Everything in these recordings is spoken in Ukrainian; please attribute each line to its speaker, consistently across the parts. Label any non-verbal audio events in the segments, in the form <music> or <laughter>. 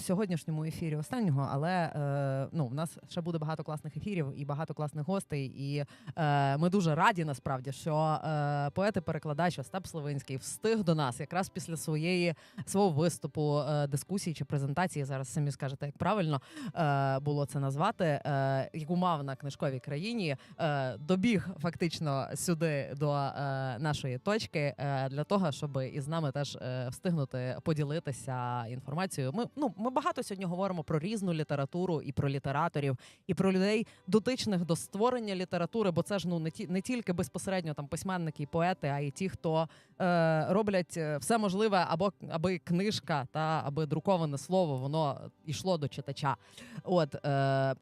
Speaker 1: сьогоднішньому ефірі останнього, але е, ну в нас ще буде багато класних ефірів і багато класних гостей. І е, ми дуже раді насправді, що е, поет і перекладач Остап Словинський встиг до нас якраз після своєї свого виступу, е, дискусії чи презентації. Зараз самі скажете, як правильно е, було це назвати, е, яку мав на книжковій країні. Е, добіг фактично сюди до е, нашої точки е, для того, щоб із нами теж е, встигнути поділитися інформацією. Ми ну ми багато сьогодні говоримо про різну літературу і про літераторів, і про людей дотичних до створення літератури, бо це ж ну не ті не тільки безпосередньо там письменники і поети, а й ті, хто е, роблять е, все можливе, або аби книжка та аби друковане слово воно йшло до читача. От е,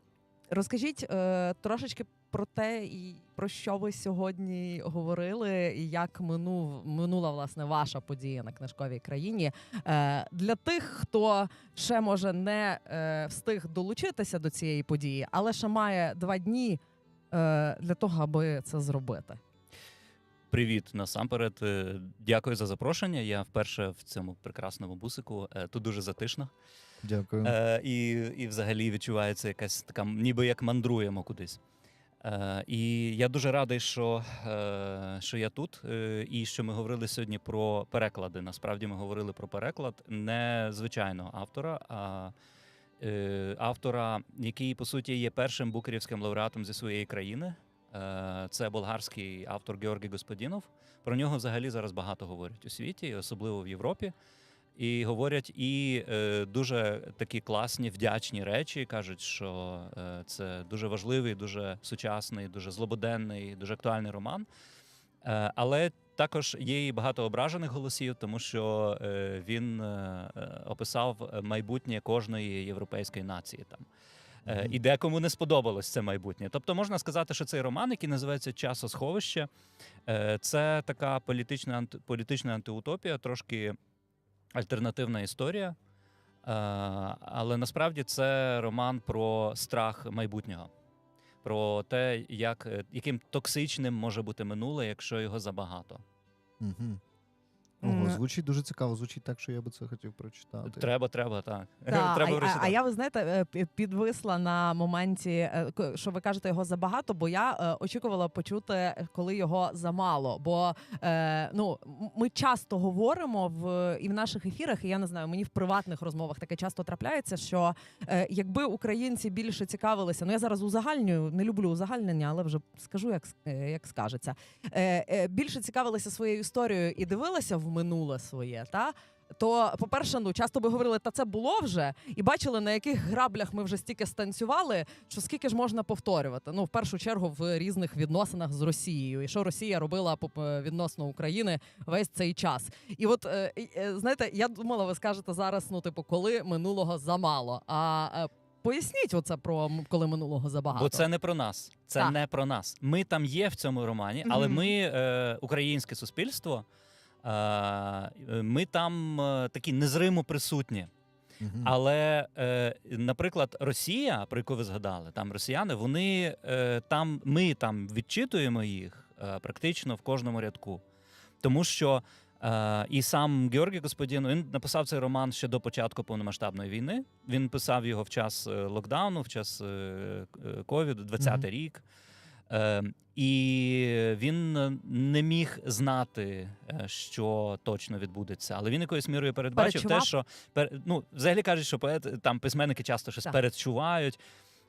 Speaker 1: розкажіть е, трошечки про те, і про що ви сьогодні говорили, і як минув минула власне ваша подія на книжковій країні. Е, для тих, хто ще може не е, встиг долучитися до цієї події, але ще має два дні е, для того, аби це зробити.
Speaker 2: Привіт, насамперед. Дякую за запрошення. Я вперше в цьому прекрасному бусику. Тут дуже затишно.
Speaker 3: Дякую.
Speaker 2: Е, і, і взагалі відчувається якась така, ніби як мандруємо кудись. Е, і я дуже радий, що, е, що я тут, е, і що ми говорили сьогодні про переклади. Насправді ми говорили про переклад не звичайного автора, а автора, який по суті є першим букерівським лауреатом зі своєї країни. Це болгарський автор Георгій Господінов. Про нього взагалі зараз багато говорять у світі, особливо в Європі. І говорять і е, дуже такі класні, вдячні речі. кажуть, що е, це дуже важливий, дуже сучасний, дуже злободенний, дуже актуальний роман. Е, але також є і багато ображених голосів, тому що е, він е, описав майбутнє кожної європейської нації там. Е. І декому не сподобалось це майбутнє. Тобто можна сказати, що цей роман, який називається Часосховище, е, це така політична політична антиутопія, трошки альтернативна історія. Е, Але насправді це роман про страх майбутнього, про те, як, е, яким токсичним може бути минуле, якщо його забагато.
Speaker 3: Угу. Ого, звучить дуже цікаво. Звучить так, що я би це хотів прочитати.
Speaker 2: Треба, треба, так. <laughs>
Speaker 1: Та,
Speaker 2: треба
Speaker 1: а, а, а я ви знаєте, е, підвисла на моменті, е, к- що ви кажете його забагато, бо я е, очікувала почути, коли його замало. Бо ну ми часто говоримо в і в наших ефірах, і я не знаю, мені в приватних розмовах таке часто трапляється, що якби українці більше цікавилися, ну я зараз узагальнюю, не люблю узагальнення, але вже скажу, як с- як скажеться. Більше цікавилися своєю історією і дивилися в минуле своє, та то, по-перше, ну часто би говорили, та це було вже, і бачили, на яких граблях ми вже стільки станцювали, що скільки ж можна повторювати. Ну, в першу чергу, в різних відносинах з Росією, і що Росія робила по- е, відносно України весь цей час. І от е, е, знаєте, я думала, ви скажете зараз, ну, типу, коли минулого замало. А поясніть оце про коли минулого забагато.
Speaker 2: Бо це не про нас. Це
Speaker 1: Так.
Speaker 2: не про нас. Ми там є в цьому романі, але
Speaker 1: Мгм.
Speaker 2: ми, е, українське суспільство, ми там е, такі незримо присутні. Але, е, наприклад, Росія, про яку ви згадали, там росіяни, вони е, там, ми там відчитуємо їх е, практично в кожному рядку. Тому що е, і сам Георгій Господин він написав цей роман ще до початку повномасштабної війни. Він писав його в час е, локдауну, в час е, е, ковіду, 20-й
Speaker 3: Мгм.
Speaker 2: рік. Е, і він не міг знати, е, що точно відбудеться, але він якоюсь мірою передбачив
Speaker 1: Перечував?
Speaker 2: те, що ну, взагалі кажуть, що поет там письменники часто щось
Speaker 1: Так.
Speaker 2: передчувають.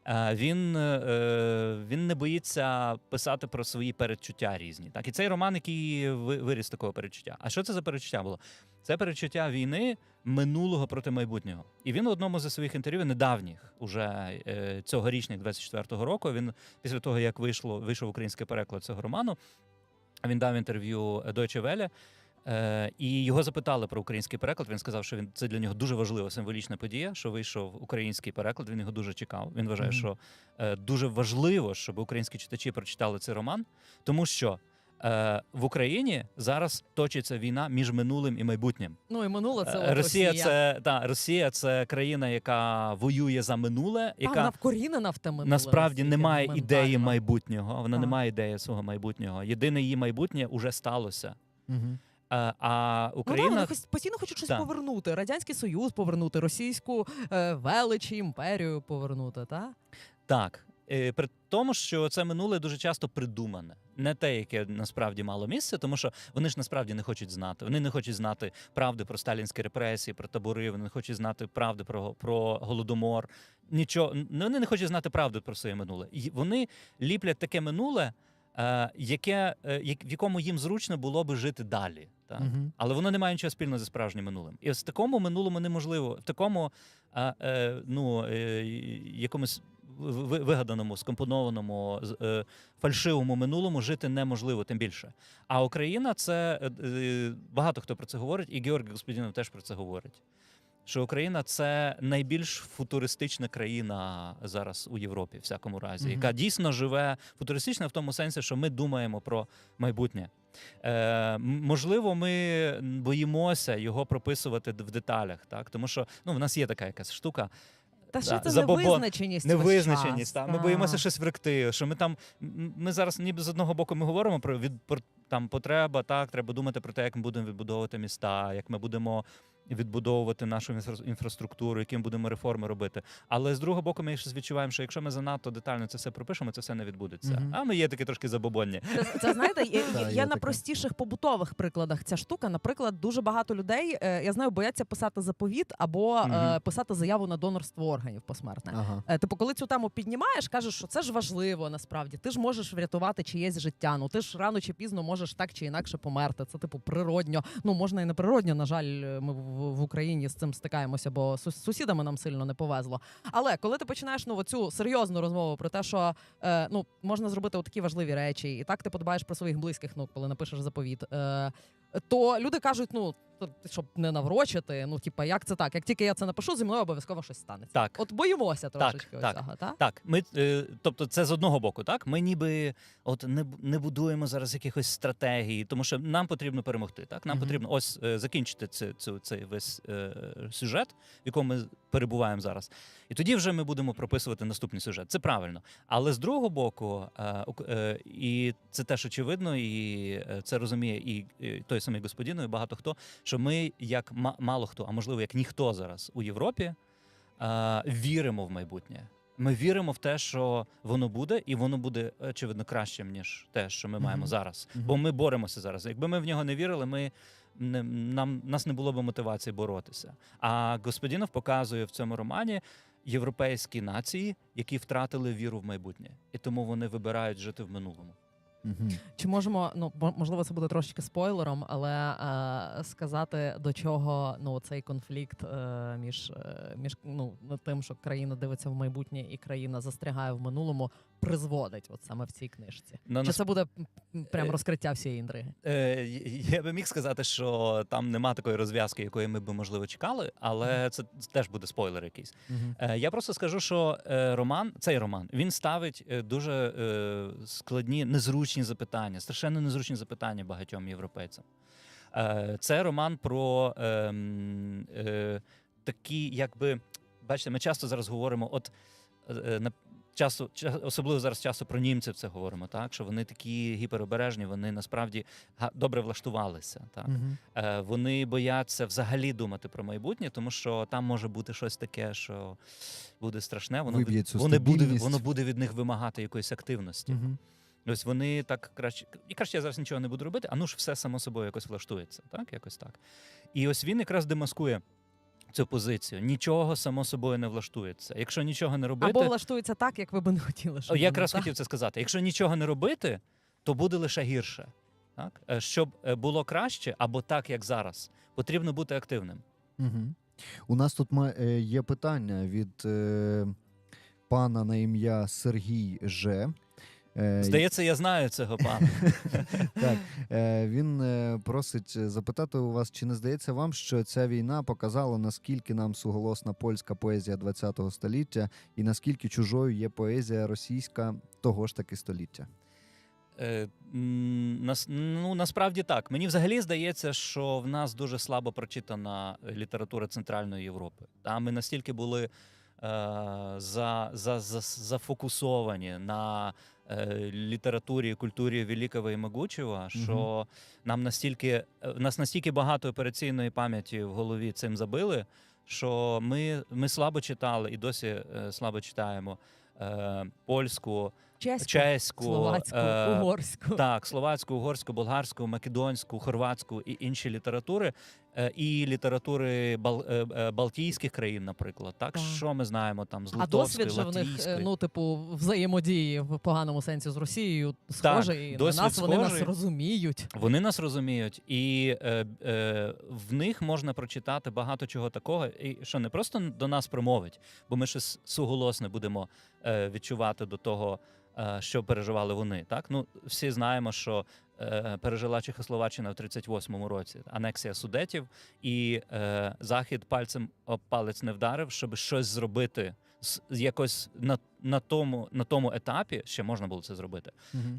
Speaker 2: Е, Він, е, він не боїться писати про свої передчуття різні. Так, і цей роман, який ви- виріс такого передчуття. А що це за передчуття було? Це передчуття війни минулого проти майбутнього. І він у одному зі своїх інтерв'ю недавніх, уже е, цьогорічних 24-го року. Він після того, як вийшло, вийшов український переклад цього роману, він дав інтерв'ю Deutsche Welle, Е, і його запитали про український переклад. Він сказав, що він це для нього дуже важлива символічна подія, що вийшов український переклад. Він його дуже чекав. Він вважає,
Speaker 3: Мгм.
Speaker 2: що е, дуже важливо, щоб українські читачі прочитали цей роман, тому що е, в Україні зараз точиться війна між минулим і майбутнім.
Speaker 1: Ну і минуле це
Speaker 2: Е, Росія,
Speaker 1: Росія.
Speaker 2: це та Росія, це країна, яка воює за минуле,
Speaker 1: Яка...
Speaker 2: яка
Speaker 1: вона вкорінена в те минуле.
Speaker 2: насправді немає ідеї майбутнього. Вона не має ідеї свого майбутнього. Єдине її майбутнє уже сталося.
Speaker 3: Мгм.
Speaker 2: Е, а
Speaker 1: Ну, да, вони постійно хочуть щось
Speaker 2: Так.
Speaker 1: повернути. Радянський Союз повернути, російську е, велич і імперію повернути, так?
Speaker 2: Так. Е, При тому, що це минуле дуже часто придумане, не те, яке насправді мало місце, тому що вони ж насправді не хочуть знати. Вони не хочуть знати правди про сталінські репресії, про табори. Вони не хочуть знати правди про, про голодомор. Нічого вони не хочуть знати правди про своє минуле. І вони ліплять таке минуле, яке е, в якому їм зручно було би жити далі. Так?
Speaker 3: Мгм.
Speaker 2: Але воно не має нічого спільного зі справжнім минулим. І ось в такому минулому неможливо, в такому а, е, ну, е, якомусь ви- ви- вигаданому, скомпонованому, е, фальшивому минулому жити неможливо, тим більше. А Україна це е, е, багато хто про це говорить, і Георгій Господінов теж про це говорить. Що Україна це найбільш футуристична країна зараз у Європі, в всякому разі,
Speaker 3: Мгм.
Speaker 2: яка дійсно живе футуристично в тому сенсі, що ми думаємо про майбутнє. Е, можливо, ми боїмося його прописувати в деталях, так тому що ну в нас є така якась штука.
Speaker 1: Та
Speaker 2: Да,
Speaker 1: це
Speaker 2: забобон-
Speaker 1: невизначеність.
Speaker 2: Невизначеність.
Speaker 1: час,
Speaker 2: Та. Ми боїмося щось вректи. Що ми там ми зараз, ніби з одного боку, ми говоримо про від про там потреба. Так, треба думати про те, як ми будемо відбудовувати міста, як ми будемо відбудовувати нашу інфра- інфраструктуру, які ми будемо реформи робити. Але з другого боку, ми щось відчуваємо, що якщо ми занадто детально це все пропишемо, це все не відбудеться.
Speaker 3: Мгм.
Speaker 2: А ми є такі трошки забобонні.
Speaker 1: Це, це знаєте, є, є, <laughs>
Speaker 3: є
Speaker 1: на простіших побутових прикладах ця штука. Наприклад, дуже багато людей, е, я знаю, бояться писати заповіт або
Speaker 2: Мгм.
Speaker 1: писати заяву на донорство органів посмертне.
Speaker 3: Ага.
Speaker 1: Е, Типу, коли цю тему піднімаєш, кажеш, що це ж важливо насправді. Ти ж можеш врятувати чиєсь життя. Ну ти ж рано чи пізно можеш так чи інакше померти. Це типу природньо. Ну можна і не природньо. На жаль, ми в, Україні з цим стикаємося, бо з сусідами нам сильно не повезло. Але коли ти починаєш ну цю серйозну розмову про те, що е, ну можна зробити такі важливі речі, і так ти подбаєш про своїх близьких, ну коли напишеш заповіт. Е, то люди кажуть, ну щоб не наврочити, ну типа, як це так? Як тільки я це напишу, зі мною обов'язково щось станеться.
Speaker 2: Так.
Speaker 1: От боїмося трошечки
Speaker 2: так.
Speaker 1: цього, так?
Speaker 2: Так, ми, е, тобто, це з одного боку, так? Ми ніби от не, не будуємо зараз якихось стратегій, тому що нам потрібно перемогти. Так, нам
Speaker 3: Мгм.
Speaker 2: потрібно ось е, закінчити це, це, цей весь е, сюжет, в якому ми перебуваємо зараз. І тоді вже ми будемо прописувати наступний сюжет. Це правильно. Але з другого боку, е, е, і це теж очевидно, і е, це розуміє і, і той самий господино, і багато хто, що ми, як ма- мало хто, а можливо, як ніхто зараз у Європі, віримо в майбутнє. Ми віримо в те, що воно буде, і воно буде очевидно кращим ніж те, що ми маємо
Speaker 3: Мгм.
Speaker 2: зараз.
Speaker 3: Мгм.
Speaker 2: Бо ми боремося зараз. Якби ми в нього не вірили, ми не нам нас не було б мотивації боротися. А Господінов показує в цьому романі європейські нації, які втратили віру в майбутнє, і тому вони вибирають жити в минулому.
Speaker 3: Мгм.
Speaker 1: Чи можемо, ну можливо, це буде трошки спойлером, але е, сказати до чого ну цей конфлікт е, між, е, між ну тим, що країна дивиться в майбутнє і країна застрягає в минулому, призводить, от саме в цій книжці.
Speaker 2: На
Speaker 1: Чи
Speaker 2: нас-
Speaker 1: це буде прям
Speaker 2: Е,
Speaker 1: розкриття всієї інтриги?
Speaker 2: Е, я би міг сказати, що там нема такої розв'язки, якої ми б можливо чекали, але це теж буде спойлер якийсь.
Speaker 3: Мгм.
Speaker 2: Е, Я просто скажу, що е, роман, цей роман, він ставить е, дуже е, складні, незручні запитання, страшенно незручні запитання багатьом європейцям. Е, Це роман про ем, е, такі, якби бачите, ми часто зараз говоримо, от е, на часто, ча- особливо зараз часто про німців це говоримо, так що вони такі гіперобережні, вони насправді добре влаштувалися. Так
Speaker 3: Мгм.
Speaker 2: Е, вони бояться взагалі думати про майбутнє, тому що там може бути щось таке, що буде страшне. Воно, від- вони буде, воно буде від них вимагати якоїсь активності.
Speaker 3: Мгм.
Speaker 2: Ось вони так краще і краще я зараз нічого не буду робити, а ну ж все само собою якось влаштується. Так, якось так. І ось він якраз демаскує цю позицію. Нічого само собою не влаштується. Якщо нічого не робити,
Speaker 1: Або влаштується так, як ви би не хотіли. Щоб
Speaker 2: якраз
Speaker 1: так?
Speaker 2: хотів це сказати. Якщо нічого не робити, то буде лише гірше. Так? Е, Щоб е, було краще або так, як зараз, потрібно бути активним.
Speaker 3: Мгм. У нас тут е, є питання від е, пана на ім'я Сергій Ж. Е,
Speaker 2: Здається, я знаю цього пана. <laughs>
Speaker 3: Так, е, він е, просить запитати у вас, чи не здається вам, що ця війна показала, наскільки нам суголосна польська поезія ХХ століття, і наскільки чужою є поезія російська того ж таки століття?
Speaker 2: Ну, насправді так. Мені взагалі здається, що в нас дуже слабо прочитана література Центральної Європи. Та ми настільки були за, за, за, зафокусовані на літературі культурі Великого і Могучого, що нам настільки е, в нас настільки багато операційної пам'яті в голові цим забили, що ми, ми слабо читали і досі е, слабо читаємо е, польську,
Speaker 1: Чеську,
Speaker 2: чеську,
Speaker 1: словацьку,
Speaker 2: е,
Speaker 1: угорську.
Speaker 2: так, словацьку, угорську, болгарську, македонську, хорватську і інші літератури, е, і літератури бал, е, е, Балтійських країн, наприклад. Так,
Speaker 1: Так.
Speaker 2: що ми знаємо там з
Speaker 1: А
Speaker 2: Литовської,
Speaker 1: досвід же в них, е, ну, типу, взаємодії в поганому сенсі з Росією схожий, і на нас вони нас розуміють.
Speaker 2: Вони нас розуміють, і е, е, в них можна прочитати багато чого такого, і що не просто до нас промовить, бо ми ще суголосне будемо е, відчувати до того, е, що переживали вони. Так, ну всі знаємо, що е, пережила Чехословаччина в 38-му році, анексія судетів, і е, захід пальцем об палець не вдарив, щоб щось зробити. з- Якось на, тому на тому етапі ще можна було це зробити.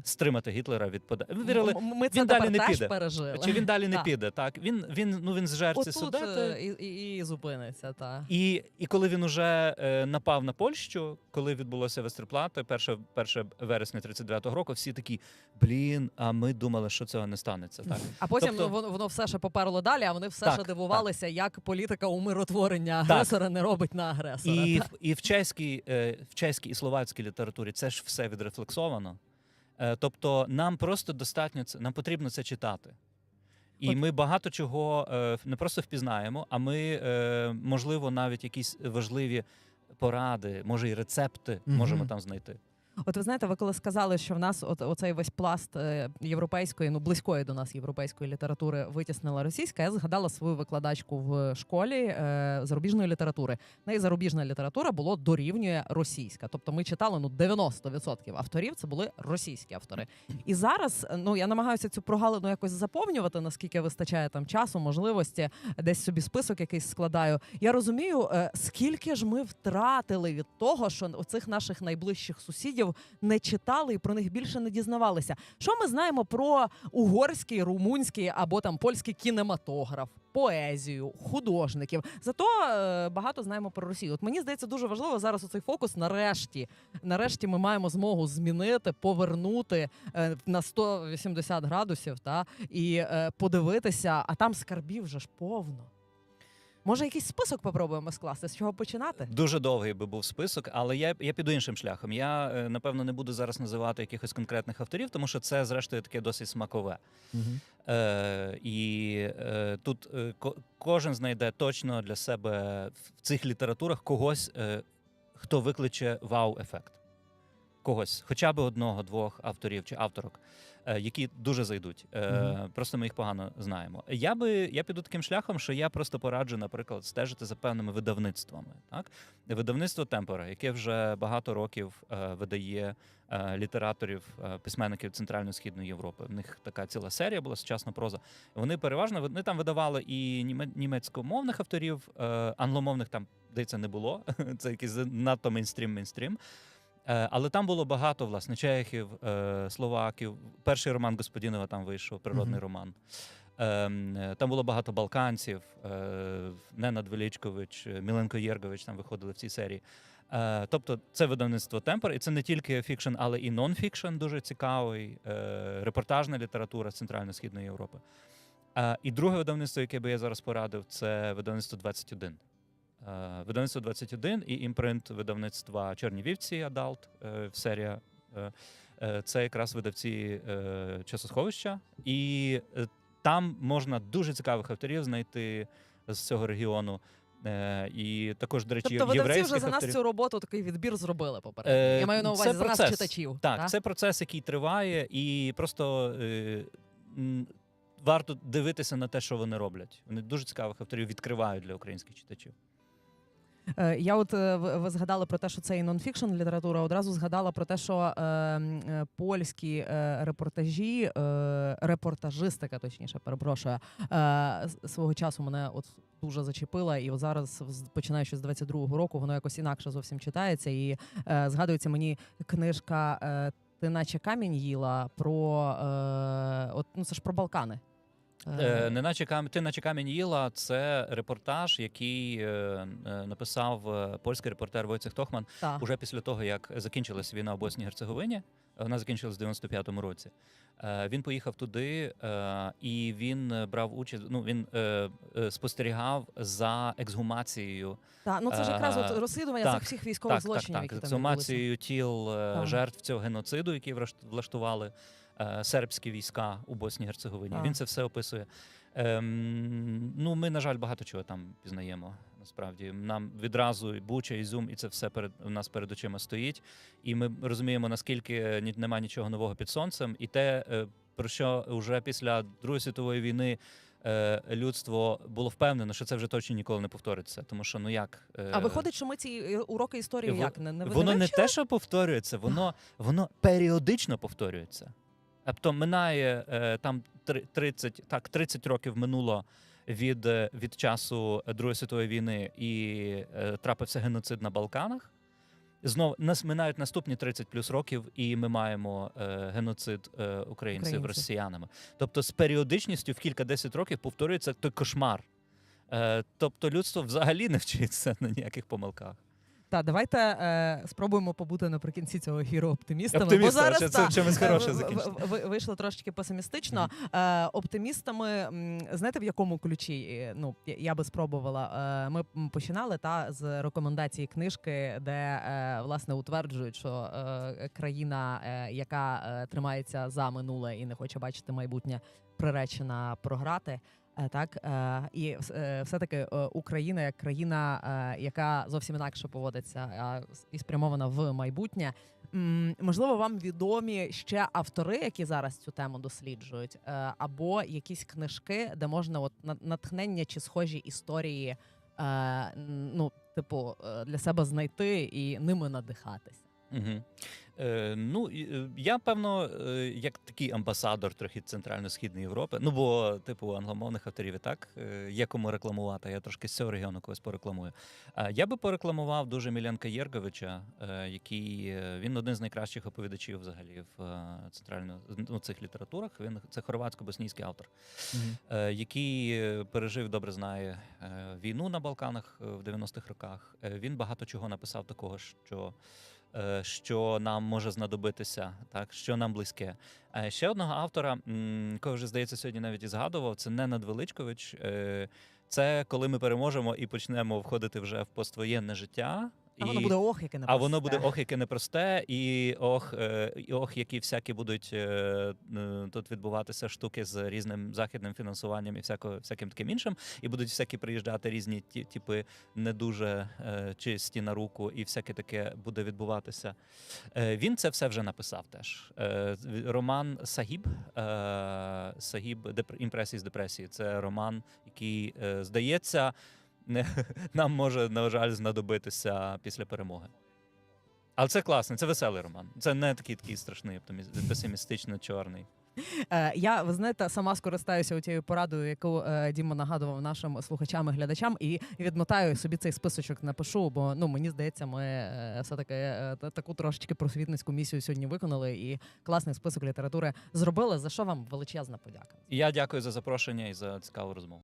Speaker 2: Стримати Гітлера від пода... Вірили,
Speaker 1: Ми це
Speaker 2: він далі не піде.
Speaker 1: пережили.
Speaker 2: чи він далі не
Speaker 1: Так.
Speaker 2: піде? Так він він ну він зжер ці
Speaker 1: Отут
Speaker 2: судети.
Speaker 1: і, і, і зупиниться, та.
Speaker 2: І, і коли він уже е, напав на Польщу, коли відбулося Вестерплати, 1, 1 вересня 39-го року, всі такі блін. А ми думали, що цього не станеться. Так
Speaker 1: А потім
Speaker 2: Тобто-
Speaker 1: воно, воно все ще поперло далі, а вони все
Speaker 2: Так,
Speaker 1: ще дивувалися, як політика умиротворення
Speaker 2: Так.
Speaker 1: агресора не робить на агресора.
Speaker 2: і, і в чеській, е, в чеській і словацькій літературі це ж все відрефлексовано. Е, тобто, нам просто достатньо це, нам потрібно це читати. І ми багато чого е, не просто впізнаємо, а ми, е, можливо, навіть якісь важливі поради, може, і рецепти можемо там знайти.
Speaker 1: От ви знаєте, ви коли сказали, що в нас от оцей весь пласт е, європейської, ну близької до нас європейської літератури витіснила російська, я згадала свою викладачку в школі е, зарубіжної літератури. Неї зарубіжна література було дорівнює російська. Тобто ми читали ну 90% авторів це були російські автори. І зараз е, ну я намагаюся цю прогалину якось заповнювати, наскільки вистачає там часу, можливості, десь собі список якийсь складаю. Я розумію, е, скільки ж ми втратили від того, що у цих наших найближчих сусідів не читали і про них більше не дізнавалися. Що ми знаємо про угорський, румунський або там польський кінематограф, поезію, художників? Зато е, багато знаємо про Росію. От мені здається, дуже важливо зараз оцей фокус. Нарешті, нарешті, ми маємо змогу змінити, повернути е, на 180 градусів, та і е, подивитися, а там скарбів вже ж повно. Може, якийсь список попробуємо скласти, з чого починати?
Speaker 2: Дуже довгий би був список, але я, я піду іншим шляхом. Я е, напевно не буду зараз називати якихось конкретних авторів, тому що це, зрештою, таке досить смакове. Е, і е, тут е, ко- кожен знайде точно для себе в цих літературах когось, е, хто викличе вау-ефект. Когось, хоча б одного, двох авторів чи авторок, е, які дуже зайдуть.
Speaker 3: Мгм.
Speaker 2: Просто ми їх погано знаємо. Я би я піду таким шляхом, що я просто пораджу, наприклад, стежити за певними видавництвами. Так, видавництво Темпора, яке вже багато років е, видає літераторів, письменників Центральної східної Європи. В них така ціла серія була сучасна проза. Вони переважно вони там видавали і німе- німецькомовних авторів, англомовних там здається, не було. <laughs> Це якийсь надто мейнстрім мейнстрім. Е, Але там було багато власне чехів, е, словаків. Перший роман Господінова там вийшов, природний
Speaker 3: Мгм.
Speaker 2: роман. Ем, е, Там було багато балканців, Ненад Величкович, е, Міленко Єргович там виходили в цій серії. Тобто це видавництво Темпер, і це не тільки фікшн, але і нон-фікшн дуже цікавий, репортажна література з Центрально-Східної Європи. І друге видавництво, яке би я зараз порадив, це видавництво 21. Е, Видавництво 21 і імпринт видавництва Чернівівці Адалт е, серія. е, Це якраз видавці часосховища, і там можна дуже цікавих авторів знайти з цього регіону. І також, до речі,
Speaker 1: Тобто видавці вже за нас
Speaker 2: авторів.
Speaker 1: цю роботу такий відбір зробили попередньо.
Speaker 2: Е,
Speaker 1: Я маю на увазі за нас читачів.
Speaker 2: Так,
Speaker 1: та?
Speaker 2: це процес, який триває, і просто е, варто дивитися на те, що вони роблять. Вони дуже цікавих авторів відкривають для українських читачів.
Speaker 1: Е, Я от е, ви згадали про те, що це і нонфікшн література. Одразу згадала про те, що е, польські репортажі, репортажистика, точніше, перепрошую, свого часу мене от дуже зачепила, і от зараз, починаючи з 22-го року, воно якось інакше зовсім читається. І згадується мені книжка Ти наче камінь їла про е, от ну це ж про Балкани.
Speaker 2: Е, Неначе кам... ти наче камінь їла. Це репортаж, який е, е, написав польський репортер Войцех Тохман
Speaker 1: та.
Speaker 2: уже після того, як закінчилась війна в Босній Герцеговині. Вона закінчилась в 95-му році. Він поїхав туди, і він брав участь. Ну він спостерігав за ексгумацією
Speaker 1: Та, ну це ж якраз от розслідування
Speaker 2: так,
Speaker 1: цих всіх військових
Speaker 2: так,
Speaker 1: злочинів,
Speaker 2: так,
Speaker 1: які
Speaker 2: так.
Speaker 1: там.
Speaker 2: Ексгумацією тіл
Speaker 1: Так.
Speaker 2: жертв цього геноциду, який враш- влаштували сербські війська у Босній Герцеговині. Він це все описує. Ем, ну, ми, на жаль, багато чого там пізнаємо. Насправді нам відразу і Буча, і Зум, і це все перед у нас перед очима стоїть. І ми розуміємо, наскільки ні, нема нічого нового під сонцем, і те, е, про що вже після Другої світової війни. е, Людство було впевнено, що це вже точно ніколи не повториться, тому що ну як е,
Speaker 1: А виходить, що ми ці е, уроки історії
Speaker 2: Во-
Speaker 1: як не, не
Speaker 2: воно не те, що повторюється, воно, воно періодично повторюється. Тобто минає е, там три- 30, так, 30 років минуло від, е, від часу Другої світової війни і е, трапився геноцид на Балканах. Знов нас минають наступні 30 плюс років, і ми маємо е, геноцид е, українців
Speaker 1: Українців.
Speaker 2: росіянами. Тобто, з періодичністю в кілька десять років повторюється той кошмар. Е, тобто, людство взагалі не вчиться на ніяких помилках.
Speaker 1: Та давайте е, спробуємо побути наприкінці цього ефіру оптимістами. бо зараз
Speaker 2: це- це
Speaker 1: та,
Speaker 2: чимось хороше
Speaker 1: е, в-
Speaker 2: закінчити.
Speaker 1: в- в- вийшло трошки песимістично. Е, оптимістами, знаєте, в якому ключі? Ну я- я би спробувала. Е, ми починали та з рекомендації книжки, де е, власне утверджують, що е, країна, е, яка е, тримається за минуле і не хоче бачити майбутнє, приречена програти. Е, Так е, і е, все-таки е, Україна як країна, яка зовсім інакше поводиться і спрямована в майбутнє. Можливо, вам відомі ще автори, які зараз цю тему досліджують, або якісь книжки, де можна от на- натхнення чи схожі історії, ну, типу, для себе знайти і ними надихатися.
Speaker 2: Угу. Е, ну, е, я, певно, е, як такий амбасадор трохи Центрально-Східної Європи. Ну, бо, типу, англомовних авторів і так е, є кому рекламувати. Я трошки з цього регіону когось порекламую. Е, я би порекламував дуже Мілянка Єрговича, е, який він один з найкращих оповідачів взагалі в центрально ну, цих літературах. Він це хорватсько-боснійський автор. е, який пережив, добре знає війну на Балканах в 90-х роках. Е, Він багато чого написав такого, що, що нам може знадобитися, так що нам близьке. Е, Ще одного автора, якого вже здається, сьогодні навіть і згадував, це Ненад Величкович. Е, Це коли ми переможемо і почнемо входити вже в поствоєнне життя.
Speaker 1: А воно буде ох, яке
Speaker 2: А воно буде ох, яке непросте, і ох, е, і ох, які всякі будуть е, е, тут відбуватися штуки з різним західним фінансуванням і всяко, всяким таким іншим. І будуть всякі приїжджати різні ті, типи не дуже чисті на руку, і всяке таке буде відбуватися. Він це все вже написав теж. Роман Сагіб, Сагіб імпресії з депресії. Це роман, який здається. Не, <laughs> нам може, на жаль, знадобитися після перемоги. Але це класний, це веселий роман. Це не такий такий страшний, песимістично чорний.
Speaker 1: Е, я, ви знаєте, сама скористаюся тією порадою, яку е, Діма нагадував нашим слухачам і глядачам, і відмотаю собі цей списочок, напишу, бо ну мені здається, ми е, все-таки е, та- таку трошечки просвітницьку місію сьогодні виконали і класний список літератури зробили. За що вам величезна подяка?
Speaker 2: Я дякую за запрошення і за цікаву розмову.